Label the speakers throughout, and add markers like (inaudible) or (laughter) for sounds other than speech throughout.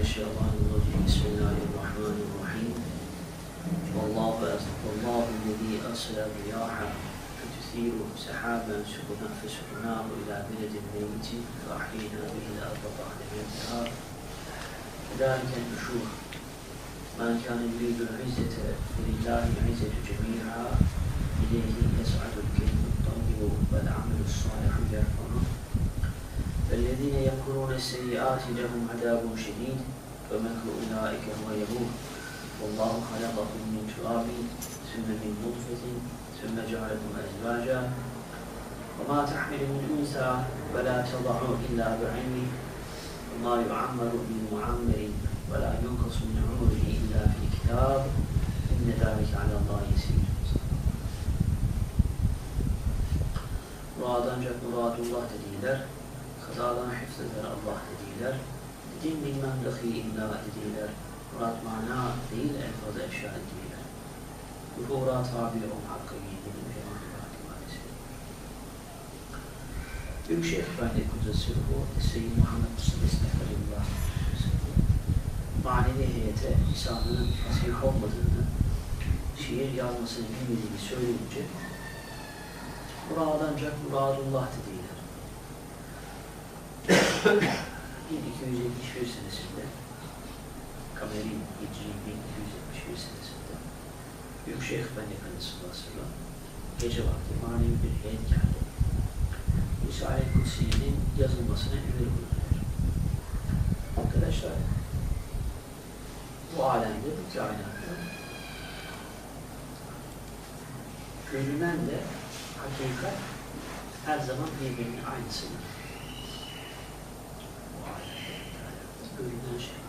Speaker 1: الشيطان الرجيم. بسم الله الرحمن الرحيم. والله والله الذي أرسل الرياح فتثير سحابا سكنا فسقناه إلى بلد ميت فأحيينا به الأرض بعد موتها. ذلك النشور. من كان يريد العزة فلله العزة جميعا إليه يسعد الكلم الطيب والعمل الصالح يرفعه. فالذين يمكرون السيئات لهم عذاب شديد ومكر أولئك هو يبور والله خلقكم من تراب ثم من نطفة ثم جعلكم أزواجا. وما تحمل من أنثى ولا تضع إلا بعلمه وما يعمر من معمر ولا ينقص من عمره إلا في كتاب. إن ذلك على الله يسير. Murad ancak muradullah dediler. Kazadan hifzeder Allah dediler. Din bilmem dahi illa dediler. Murad mana değil elfazı eşya dediler. Zuhura tabi ol hakkı giydiğinin cemaat maalesef. Büyük Şeyh Efendi Kudüs'ü bu Seyyid Muhammed Mustafa Estağfirullah manevi heyete İsa'nın fasih olmadığını şiir yazmasını bilmediğini söyleyince Murad ancak Muradullah dediler. 1271 senesinde Kameri Hicri 1271 senesinde Büyük Şeyh Efendi sallallahu gece vakti manevi bir heyet geldi. Risale-i Kutsi'nin yazılmasına emir buyurdular. Arkadaşlar bu alemde, bu kainatta görünen de hakikat her zaman birbirinin aynısıdır. Bu alemde, kainatta görünen şey,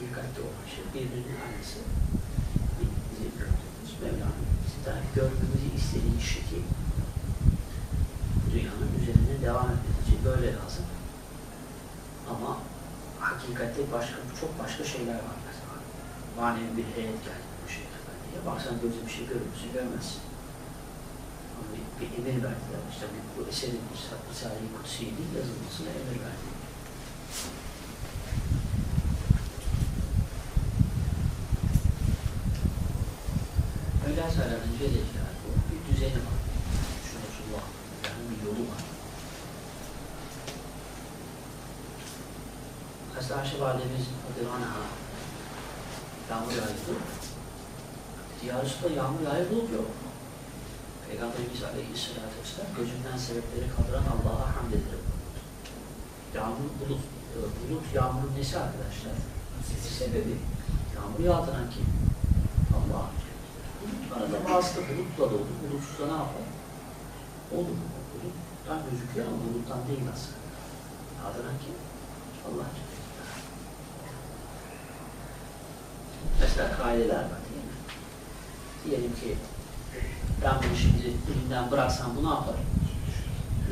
Speaker 1: hakikatte olan şey birbirinin aynısı. Bizim gördüğümüz Mevla'nın bizden görmemizi istediği şekil dünyanın üzerinde devam etmesi böyle lazım. Ama hakikatte başka, çok başka şeyler var mesela. Manevi bir heyet geldi bu şey efendiye. Baksan gözü bir şey görür müsün? Görmezsin. Ama bir, bir emir verdiler. İşte bu, eserin Risale-i Kutsi'nin yazılmasına emir verdi. Teala'nın Celle Celaluhu bir düzeni var. Sünnetullah. Yani bir yolu var. Hazreti Ayşe Validemiz Anh'a yağmur yağıyordu. Diyarüstü yağmur yağıyor bulut yok. Peygamberimiz Aleyhisselatü Vesselam gözünden sebepleri kaldıran Allah'a hamd ederim. Yağmur bulut. e, Bulut yağmurun nesi arkadaşlar? Sebebi. Yağmur yağdıran kim? Arada bazı da bulutla dolu. Bulutsuzda ne yapar? Olur. Buluttan gözüküyor ama buluttan değil aslında. Yağdıran kim? Allah. Mesela kaideler var değil mi? Diyelim ki ben bunu şimdi elimden bıraksam bu ne yapar?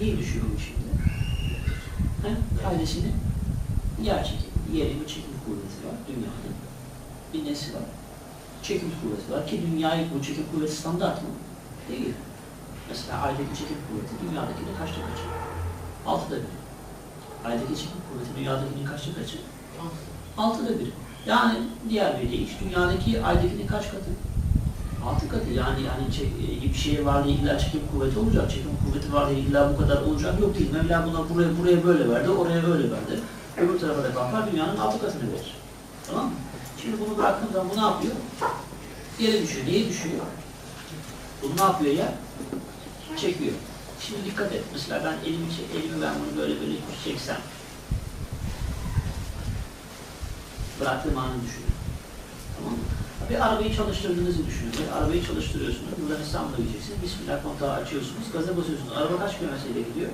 Speaker 1: Niye düşüyor bu şimdi? He? Kaidesini yer çekimi. Yerin çekim kuvveti var dünyanın. Bir nesi var? Çekim kuvveti var ki dünyayı bu çekim kuvveti standart mı? Değil. Mesela aydaki çekim kuvveti dünyadakinin kaçta kaçı? Altıda bir. Aydaki çekim kuvveti dünyadakinin kaçta kaçı? Altıda bir. Yani diğer bir deyiş, dünyadaki aydakinin kaç katı? Altı katı. Yani yani çek- bir şeye var diye illa çekim kuvveti olacak. Çekim kuvveti var diye illa bu kadar olacak. Yok değil. Mevla buna buraya buraya böyle verdi, oraya böyle verdi. Öbür tarafa da kalkar dünyanın altı katını verir. Tamam mı? Şimdi bunu bıraktığım zaman bu ne yapıyor? Yere düşüyor. Niye düşüyor? Bunu ne yapıyor ya? Çekiyor. Şimdi dikkat et. Mesela ben elimi, elimi ben bunu böyle böyle çeksem. Bıraktığım anı düşünün. Tamam mı? Bir arabayı çalıştırdığınızı düşünün. Bir arabayı çalıştırıyorsunuz. Buradan İstanbul'a gideceksiniz. Bismillah kontağı açıyorsunuz. Gaza basıyorsunuz. Araba kaç kilometreyle gidiyor?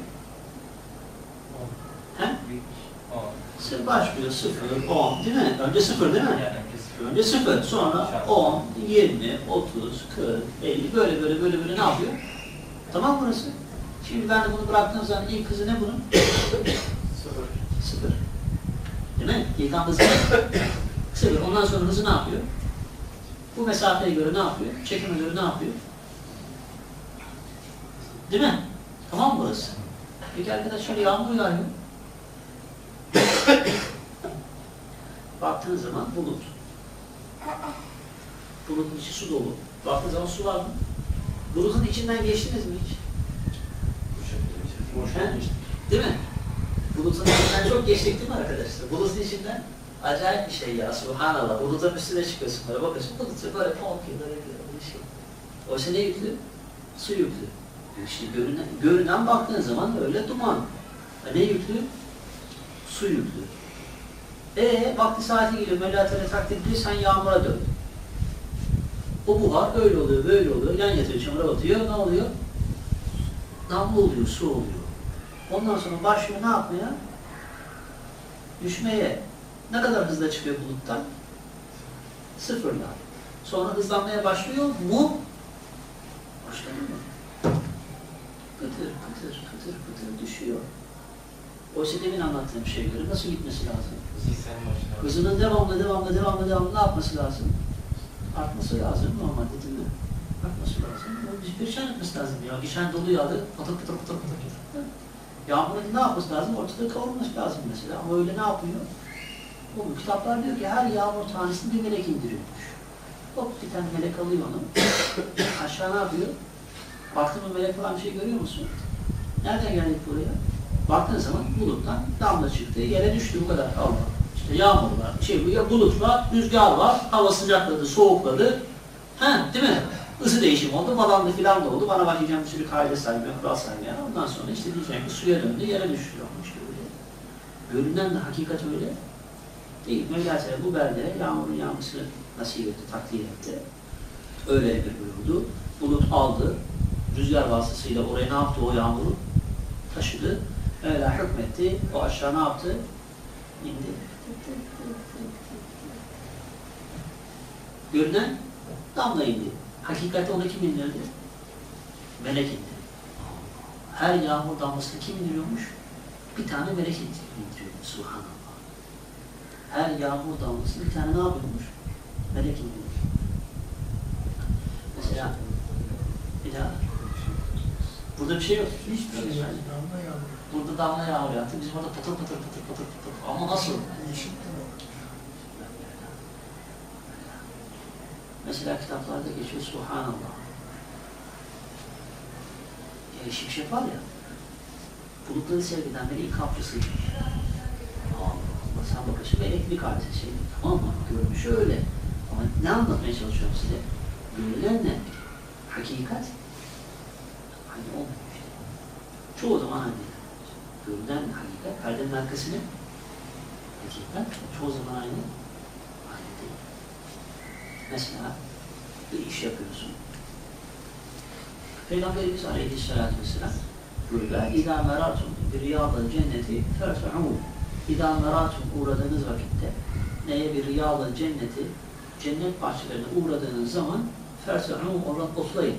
Speaker 1: He? Sıfır başlıyor. Sıfır, on değil mi? Önce sıfır değil mi? Önce sıfır. Sonra 10, 20, 30, 40, 50 böyle böyle böyle böyle ne yapıyor? Tamam burası? Şimdi ben de bunu bıraktığım zaman ilk hızı ne bunun? Sıfır. Değil mi? İlk anda sıfır. Sıfır. Ondan sonra hızı ne yapıyor? Bu mesafeye göre ne yapıyor? Çekime göre ne yapıyor? Değil mi? Tamam burası? Peki arkadaşlar yağmur yağıyor. (laughs) Baktığınız zaman bulut. Bulutun içi su dolu. Baktığınız zaman su var mı? Bulutun içinden geçtiniz mi hiç? He? Değil mi? Bulutun içinden çok geçtik değil mi arkadaşlar? Bulutun içinden acayip bir şey ya. Subhanallah. Bulutun üstüne çıkıyorsun böyle bakıyorsun. Bulut böyle pompiyor böyle bir şey. Oysa ne yüklü? Su yüklü. İşte görünen, görünen baktığın zaman öyle duman. Ne yüklü? Su yüklü. E vakti saati geliyor, melatele takdir sen yağmura dön. O buhar öyle oluyor, böyle oluyor, yan yatıyor, çamura batıyor, ne oluyor? Damla oluyor, su oluyor. Ondan sonra başlıyor ne yapmaya? Düşmeye. Ne kadar hızla çıkıyor buluttan? Sıfırla. Sonra hızlanmaya başlıyor mu? Başladı mı? Pıtır pıtır pıtır pıtır düşüyor. Oysa demin anlattığım şeye göre nasıl gitmesi lazım? Hızının devamlı devamlı devamlı devamlı ne yapması lazım? Artması lazım normalde değil mi? Artması lazım. O bizi perişan etmesi lazım ya. Geçen dolu yağdı, patır patır patır patır. Yağmurun ne yapması lazım? Ortada kavurması lazım mesela. Ama öyle ne yapıyor? Bu kitaplar diyor ki her yağmur tanesini bir melek indiriyormuş. Hop bir tane melek alıyor onu. (coughs) Aşağı ne yapıyor? Baktın mı melek falan bir şey görüyor musun? Nereden geldik buraya? Baktığın zaman buluttan damla çıktı, yere düştü bu kadar. Allah. İşte yağmur var, şey, ya bulut var, rüzgar var, hava sıcakladı, soğukladı. Ha, değil mi? Isı değişimi oldu, falandı filan da oldu. Bana başlayacağım bir sürü kaide saymaya, kural saymaya. Ondan sonra işte diyeceğim ki suya döndü, yere düştü. İşte öyle. Görünen de hakikat öyle. Değil. Mevla Teala bu beldeye yağmurun yağmasını nasip etti, takdir etti. Öyle emir buyurdu. Bulut aldı. Rüzgar vasıtasıyla oraya ne yaptı o yağmuru? Taşıdı. Mevla hükmetti. O aşağı ne yaptı? İndi. Görünen damla indi. Hakikatte ona kim indirdi? Melek indi. Her yağmur damlasını kim indiriyormuş? Bir tane melek indiriyormuş. Subhanallah. Her yağmur damlasını bir tane ne yapıyormuş? Melek indiriyormuş. Mesela bir daha Burada bir şey yok.
Speaker 2: Hiçbir şey yok. Damla yağmur.
Speaker 1: Burada damla yağmur yağdı. Bizim orada patır patır patır patır patır. Ama nasıl?
Speaker 2: Yeşil de.
Speaker 1: Mesela kitaplarda geçiyor Subhanallah. Ya şimşek var ya, bulutları sevk eden meleğin kapçısıymış. Allah Allah, sen bir elektrik hadisesi şey. Tamam mı? Görünüşü öyle. Ama ne anlatmaya çalışıyorum size? Görülen ne? Hakikat. Aynı olmuyor işte. Çoğu zaman aynı. Görülen hakikat, perdenin arkasını hakikat, çoğu zaman aynı. Aynı değil. Mesela bir iş yapıyorsun. Peygamberimiz Aleyhisselatü Vesselam buyuruyor. İzâ merâtum bir riyâdal cenneti ferfe'û. İzâ merâtum uğradığınız vakitte neye bir riyâdal cenneti cennet bahçelerine uğradığınız zaman ferfe'û oradan otlayın.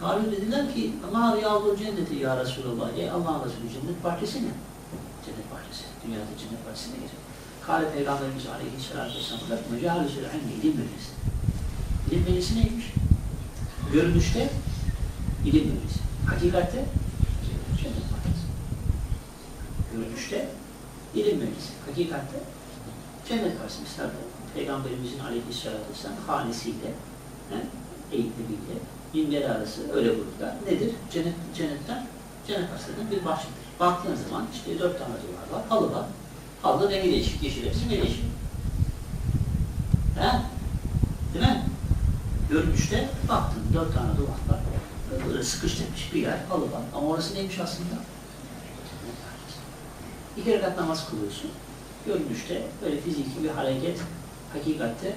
Speaker 1: Kâlu dediler ki ama riyâdal cenneti ya Resulallah. Ey Allah'ın Resulü cennet bahçesi ne? Cennet bahçesi. Dünyada cennet bahçesi ne geçer? Kale Peygamberimiz Aleyhisselatü Vesselam Mecalisül ilmi, ilim meclisi. İlim meclisi neymiş? Görünüşte ilim meclisi. Hakikatte cennet bahçesi. Görünüşte ilim meclisi. Hakikatte cennet bahçesi. Mesela Peygamberimizin Aleyhisselatü Vesselam hanesiyle, he, eğitimiyle, minberi arası öyle gruplar. Nedir? Cennet, cennetten, cennet bahçesinden bir bahçedir. Baktığın zaman işte dört tane duvar var, halı var. Halı rengi değişik, yeşil hepsi ne değişik? He? Değil mi? Görünüşte baktın dört tane duvar var. Böyle sıkıştırmış bir yer, halı var. Ama orası neymiş aslında? İki rekat namaz kılıyorsun. Görünüşte böyle fiziki bir hareket, hakikatte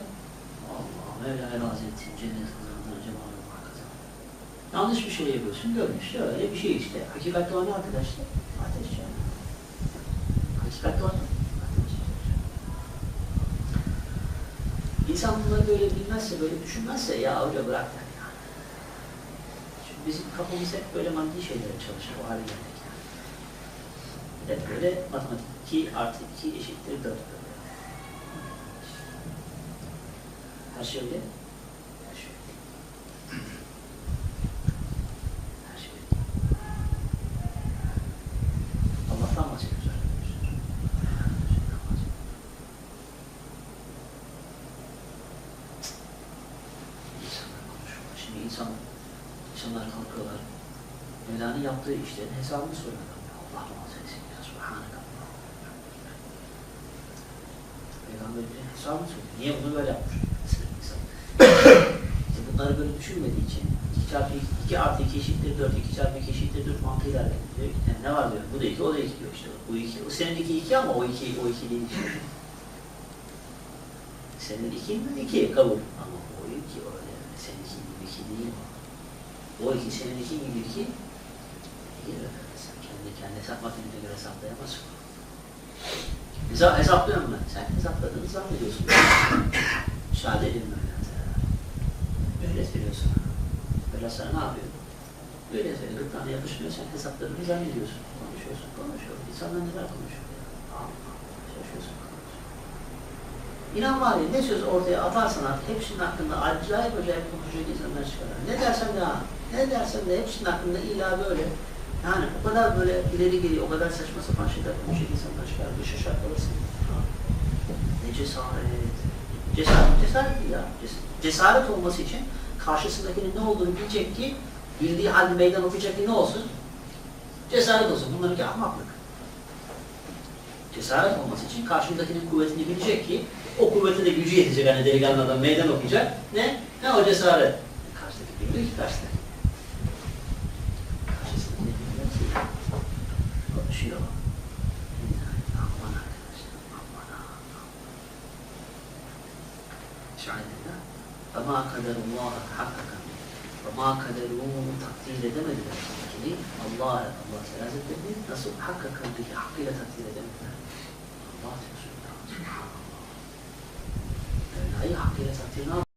Speaker 1: Allah Mevla'ya razı etsin, cennet. Yanlış bir şey yapıyorsun, görünüşte öyle bir şey işte. Hakikatte o ne arkadaşlar? Ateş yani. Hakikatte o ne? İnsan bunları böyle bilmezse, böyle düşünmezse ya hoca bırak yani. Çünkü bizim kafamız hep böyle maddi şeylere çalışır, o hale geldik yani. Hep böyle matematik 2 artı 2 eşittir 4 böyle. Her şey öyle. Her şey öyle. Her şey öyle. Allah'tan bahsediyoruz arkadaşlar. Allah'tan bahsediyoruz. İnsanlar konuşuyorlar. Şimdi insan, insanlar kalkıyorlar. Mevla'nın yaptığı işlerin hesabını soruyorlar. Allah muhafaza etsin. Ya Subhanallah. Peygamber bize hesabını soruyor. Niye bunu böyle yapmış? İşte bunları böyle düşünmediği için 2 çarpı 2, 2 artı 2 eşittir 4, 2 çarpı 2 eşittir 4 mantığıyla ediyor. Yani ne var diyor? Bu da 2, o da 2 diyor işte. Bu 2, o senin 2 2 ama o 2, o 2 değil. Senin 2 mi? 2 kabul. Ama o 2 o öyle. Senin 2 gibi 2 değil. O 2 senin 2 gibi 2. İyi öyle. Sen kendi kendi hesap makinene göre hesaplayamazsın. Hesap, hesaplıyorum ben. Sen hesapladığını zannediyorsun. Müsaade edin böyle. Böyle veriyorsun. Böyle sana ne yapıyor? Böyle söylüyor. Gırtlağına yapışmıyor. Sen hesapladığını zannediyorsun. Konuşuyorsun, konuşuyorsun. İnsanlar neler konuşuyor? Allah Allah. Şaşıyorsun. İnan ne söz ortaya atarsan at hepsinin hakkında acayip acayip konuşacak insanlar çıkarlar. Ne dersen de ha, ne dersen de hepsinin hakkında illa böyle yani o kadar böyle ileri geri, o kadar saçma sapan şeyler konuşacak insanlar çıkar. Bir. Ha. Ne cesaret. Cesaret, cesaret ya. Ces- Cesaret olması için karşısındakinin ne olduğunu bilecek ki bildiği halde meydan okuyacak ki ne olsun? Cesaret olsun. Bunlarınki ahmaklık. Cesaret olması için karşımdakinin kuvvetini bilecek ki o kuvvete de gücü yetecek hani delikanlı adam meydan okuyacak. Ne? Ne o cesaret? Karşıdaki bilmiyor ki karşıdaki. Karşısındaki bilmiyor ki. Konuşuyor. Aman arkadaşlar. Aman aman. Şahidina. Ama kaderullah hakikaten. Ama kaderuhu takdir edemediler. Sanki Allah, Allah Hazretleri nasıl hakikaten peki hakkıyla takdir edemediler. Allah Resulü. queda sancionado.